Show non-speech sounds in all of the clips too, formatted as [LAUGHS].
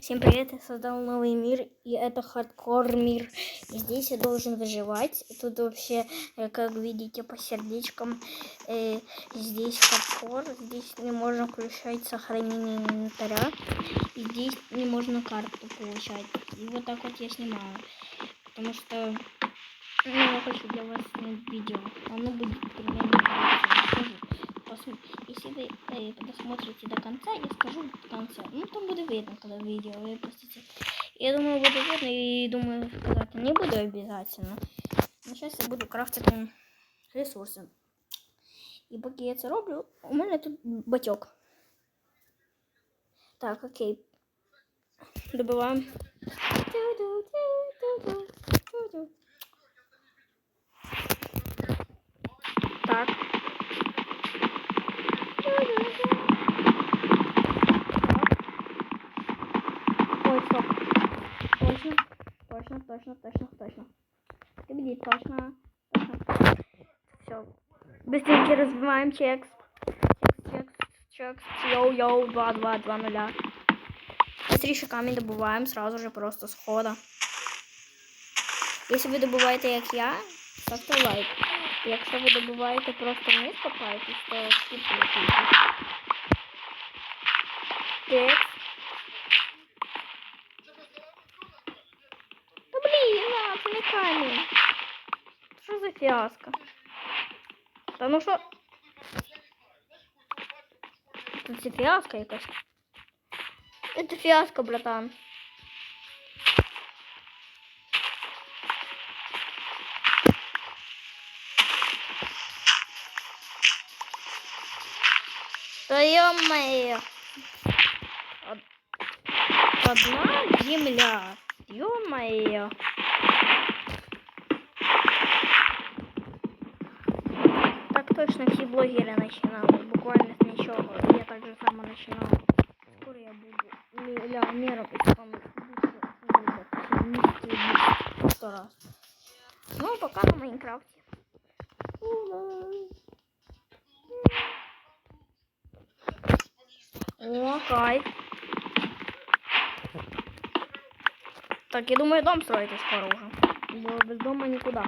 Всем привет, я создал новый мир, и это хардкор мир. И здесь я должен выживать. Тут вообще, э, как видите, по сердечкам, э, здесь хардкор, здесь не можно включать сохранение инвентаря, и здесь не можно карту получать. И вот так вот я снимаю, потому что ну, я хочу для вас снять видео. Оно будет если вы э, досмотрите до конца, я скажу в конце. Ну, там будет видно, когда видео выпустите. Я думаю, будет видно, и думаю, сказать не буду обязательно. Но сейчас я буду крафтить ресурси. І поки я це роблю, у мене тут батьок. Так, окей. Добиваємо. Так. Ой, стоп. Точно, точно, точно, точно, точно. Победит, точно, точно. Все. Быстренько разбиваем чекс. Чекс, чекс, чекс. Йоу-йоу, 2, 2, 2, 0. Быстрее камень добываем сразу же просто с хода. Если вы добуваєте, як я, ставте лайк. Якщо ви добуваєте просто вниз копаєтесь, то скіпуйте. Так. За фіаско? Та ну? Тут це фіаско якась. Это фиаско, братан. Да ё-моё. Од- Одна земля. Ё-моё. Точно все блогеры начинали. Буквально с ничего. Я так же само начинал. Скоро я буду миллионером и потом буду вместе сто раз. Ну, пока на Майнкрафте. О, кайф. Так, я думаю, дом строите скоро уже. Без дома никуда.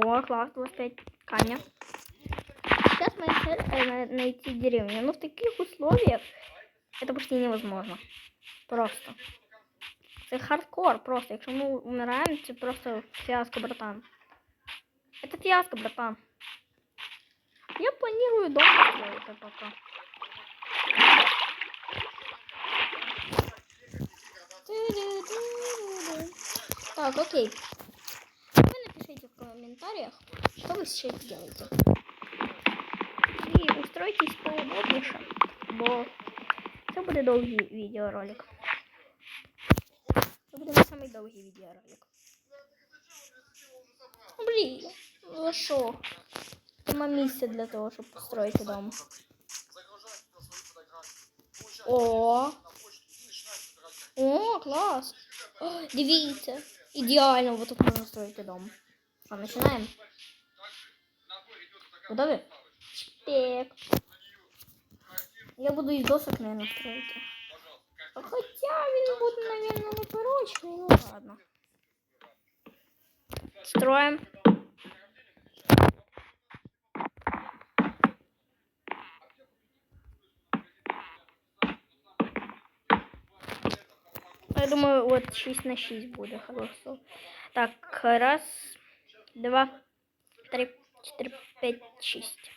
О, класс, 25 камня. Сейчас моя цель э, на- найти деревню. Но в таких условиях это почти невозможно. Просто. Это хардкор просто. Якщо ми умираємо, це просто фиаско, братан. Это фиаско, братан. Я планирую дом построить пока. Так, окей Вы напишите в комментариях, что вы сейчас делаете. І устройтесь поудобніше, бо це буде довгий відеоролик. Це буде не самий довгий відеоролик. Блін, ну що? Нема місця для того, щоб построїти дом. О! О, клас! О, дивіться! Ідеально, вот тут можна строїти дом. Що, починаємо? Готові? Шпек. Я буду из досок, наверное, строить. А Хотя він буде, наверное, непорочний, ну ладно. Строим. Я думаю, вот 6 на 6 буде хорошо. Так, раз, два, три, четыре, пять, шесть.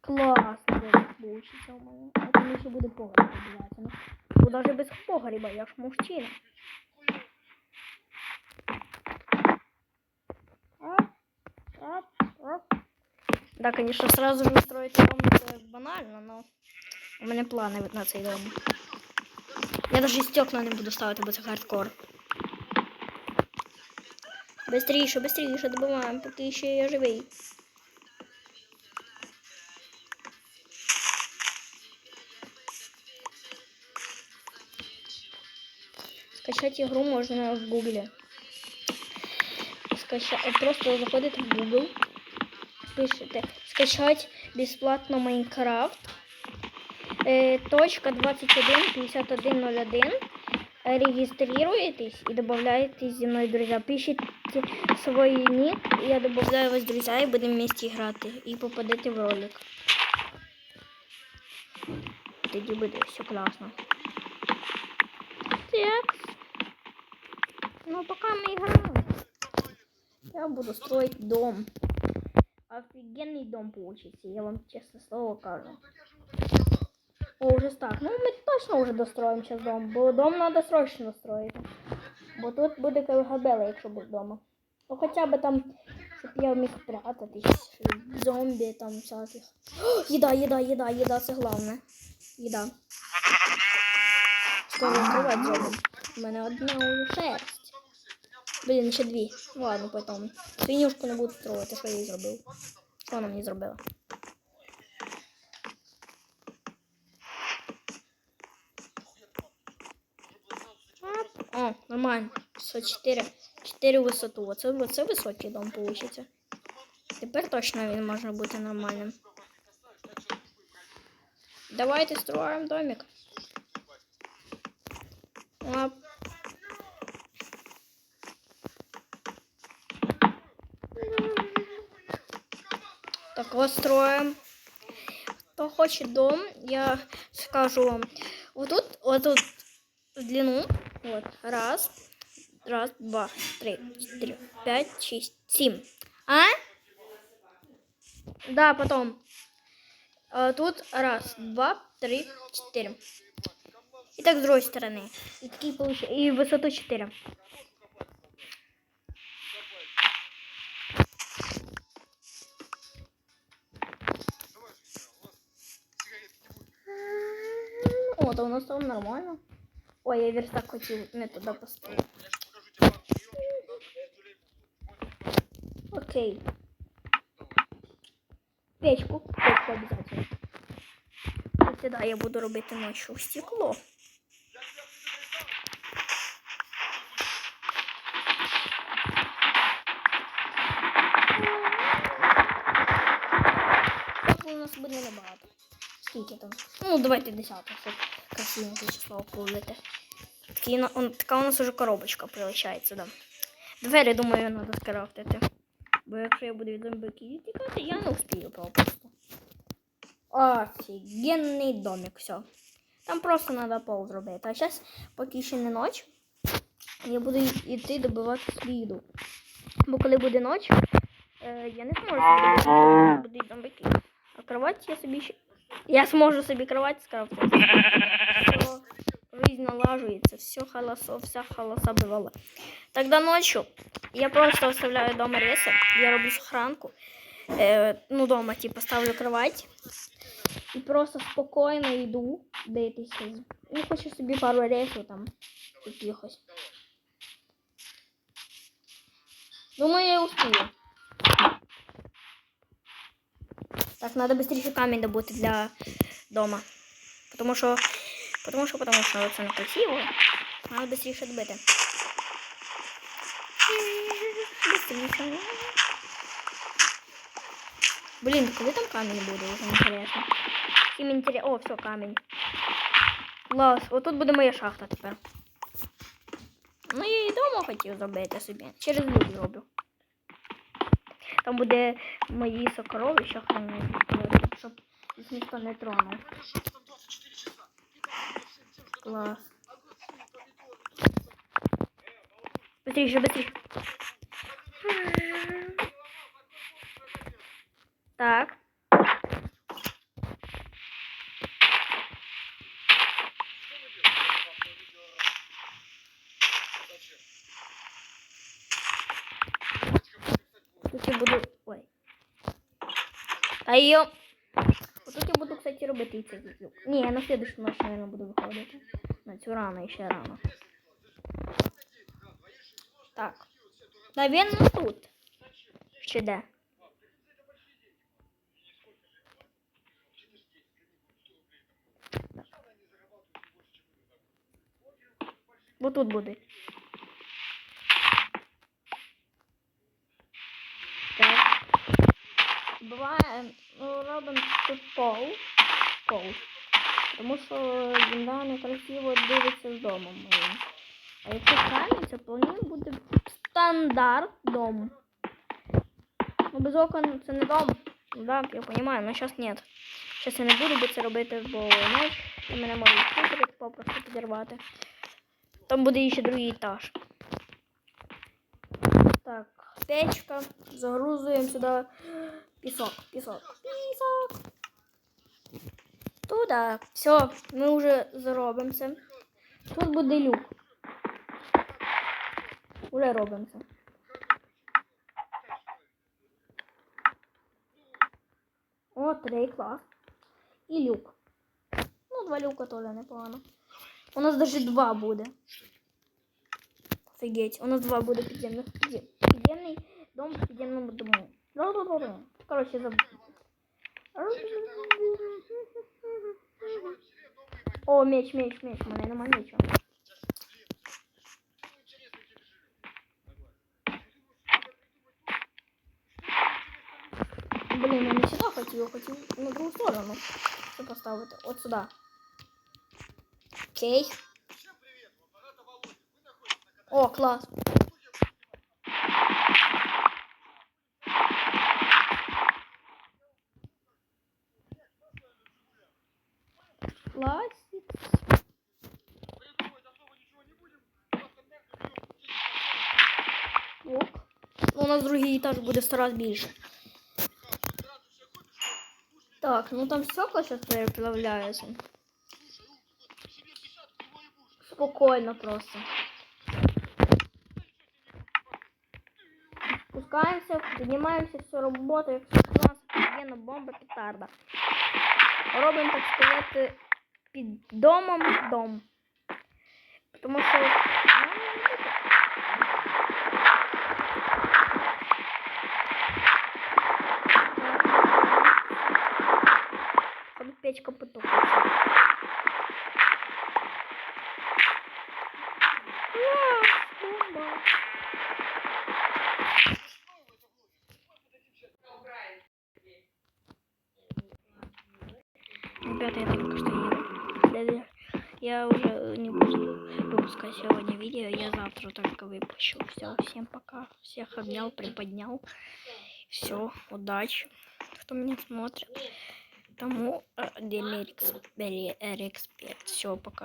Классно получится у мене. Это мне еще буде погреб обязательно. Бо даже без погреба, я ж мужчина. Да, конечно, сразу же устроить дом это банально, но у меня планы на цей дом. Я даже стекла не буду ставити, бо це хардкор. Быстріше, быстріше добиваємо, поки ще я живий. Скачать игру можно в Гугле. Скача... Просто заходите в Google, пишете скачать бесплатно Майнкрафт. Е, точка 21 5101. Регистрируетесь и добавляетесь зі мною, друзья. Пишите свой ник, я добавляю вас, друзья, и будем вместе играть. И попадете в ролик. Тоді буде все классно. Так. Ну, пока мы играем, я буду строить дом. Офигенный дом получится, я вам честно слово кажу. О, уже так. Ну, мы точно уже достроим сейчас дом, дом надо срочно строить. Бо тут буде КГБ, якщо буде вдома. Ну, хоча б там, щоб я міг прятатись зомбі там всяких. О, [GASPS] їда, їда, їда, їда, це головне. Їда. Скоро відкривати зомбі. У мене одна шерсть. Блін, ще дві. Ладно, потім. Свинюшку не буду строїти, що я їй зробив. Що вона мені зробила? Нормально. 104. 4 висоту. Оце, оце високий дом получиться. Тепер точно він може бути нормальним. Давайте строїмо домик. Оп. Так, вот строим. Кто хочет дом, я скажу вам. Вот тут, вот тут в длину. Вот. Раз. Раз, два, три, четыре, пять, шесть, семь. А? Да, потом. А, тут раз, два, три, четыре. И так с другой стороны. И такие получ... И высоту 4. О, то у нас там нормально. Ой, я верстак хотел не туда поставить. Окей. Печку. Печку обязательно. Ось сюди я буду робити ночі стекло. Стекло у нас буде небагато. Скільки там? Ну, давайте десяток, щоб красивеньке число повлити. Такі, он, така у нас уже коробочка прилучається, да. Двері, думаю, треба скрафтити. Бо якщо я буду від зомбиків тікати, я не успію попросту. Офігенний домик, все. Там просто треба пол зробити. А зараз, поки ще не ніч, я буду йти добивати сліду. Бо коли буде ніч, е, я не зможу добити, будуть зомбики. А кровать я собі ще... Я зможу собі кровать скрафтити. [LAUGHS] Все, жизнь налаживается, все холосо, вся холоса бывала. Тогда ночью я просто оставляю дома ресы, я роблю сохранку. Э, ну, дома, типа, ставлю кровать. І просто спокійно йду дивитися. Ну, хочу собі пару рейсів там якихось. Думаю, я успію. Так, надо быстрее камень добути для дома. Потому що, потому що, потому що це не красиво. Надо быстрее добити. Быстрее. Блин, коли там камень буде, уже интересно. Всім інтересно. О, все, камень. Клас, отут буде моя шахта тепер. Ну, я і дома хотів зробити собі. Через люк зроблю. Там буде мої сокровища щоб їх ніхто не тронув. Клас. Быстрее, быстрее. Так. Тут я буду. Ой. Вот тут я буду, кстати, робити цей звук. Ні, я на следующую ночь, наверное, буду виходити. На цю рано, ще рано. Так. Наверное, тут. Ще де? Вот тут буде. Так. Буває, ну, робимо тут пол. Пол. Тому що вінда некрасиво дивиться з домом моїм. А якщо камінь, це планує буде стандарт дом. Ну, без окон це не дом. Ну Да, я понимаю, но сейчас нет. Сейчас я не буду це робити, бо знаєш, і мене можуть купити попросту підірвати. Там буде ще другий етаж. Так, печка. Загрузуємо сюди пісок, пісок, пісок. Туда. Все, ми вже заробимо це. Тут буде люк. Уже робимо це. О, три клас. І люк. Ну, два люка теж непогано. У нас даже два буде. Офігеть, у нас два буде підземних. Підзем- Підземний дом в підземному дому. Да-да-да-да. Короче, заб... О, меч, меч, меч. У мене нема меча. Блін, я не сюди хотів, я хотів на другу сторону. Це поставити. От сюди. Окей. О, клас. Класик. Ок. У нас другий етаж буде раз більше. Так, ну там стекла сейчас переплавляются. Спокойно просто. Спускаемся, поднимаемся, все работает. У нас офігенна бомба петарда. Робимо, так сказати, під домом дом. Тому що. Походу печка потухла. Класс, бомба. Ребята, я только что еду. Я уже не буду сегодня видео, я завтра только выпущу. Все, всем пока. Всех обнял, приподнял. Все, удачи, кто меня смотрит. Тому отдельный эксперт. Все, пока.